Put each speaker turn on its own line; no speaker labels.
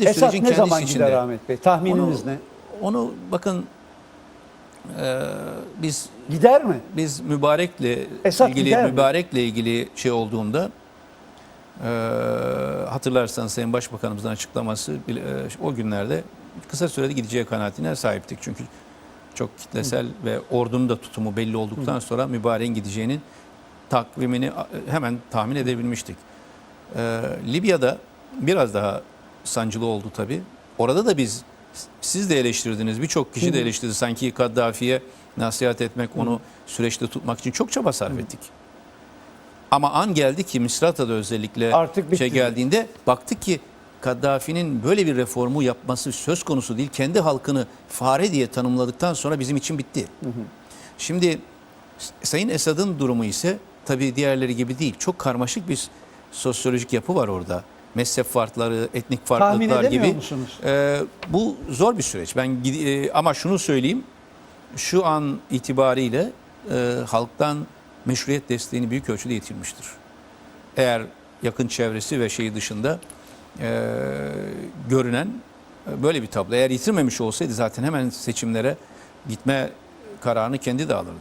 De
Esad
sürecin
ne
kendisi
zaman
içinde.
gider Ahmet Bey? Tahmininiz
Onu-
ne?
Onu bakın e, biz
Gider mi?
biz mübarekle
Esad
ilgili
gider mi?
mübarekle ilgili şey olduğunda e, hatırlarsanız Sayın Başbakanımızın açıklaması bile- e, o günlerde kısa sürede gideceği kanaatine sahiptik. Çünkü çok kitlesel ve ordunun da tutumu belli olduktan sonra mübareğin gideceğinin takvimini e, hemen tahmin edebilmiştik. E, Libya'da biraz daha sancılı oldu tabii. Orada da biz siz de eleştirdiniz, birçok kişi de eleştirdi. Sanki Kaddafi'ye nasihat etmek, onu süreçte tutmak için çok çaba sarf ettik. Ama an geldi ki Misrata'da özellikle
Artık bitti.
şey geldiğinde baktık ki Kaddafi'nin böyle bir reformu yapması söz konusu değil. Kendi halkını fare diye tanımladıktan sonra bizim için bitti. Şimdi Sayın Esad'ın durumu ise tabii diğerleri gibi değil. Çok karmaşık bir sosyolojik yapı var orada. Mezhep farkları, etnik
Tahmin
farklılıklar
edemiyor
gibi.
musunuz?
Ee, bu zor bir süreç. Ben e, ama şunu söyleyeyim. Şu an itibariyle e, halktan meşruiyet desteğini büyük ölçüde yitirmiştir. Eğer yakın çevresi ve şeyi dışında e, görünen e, böyle bir tablo. Eğer yitirmemiş olsaydı zaten hemen seçimlere gitme kararını kendi de alırdı.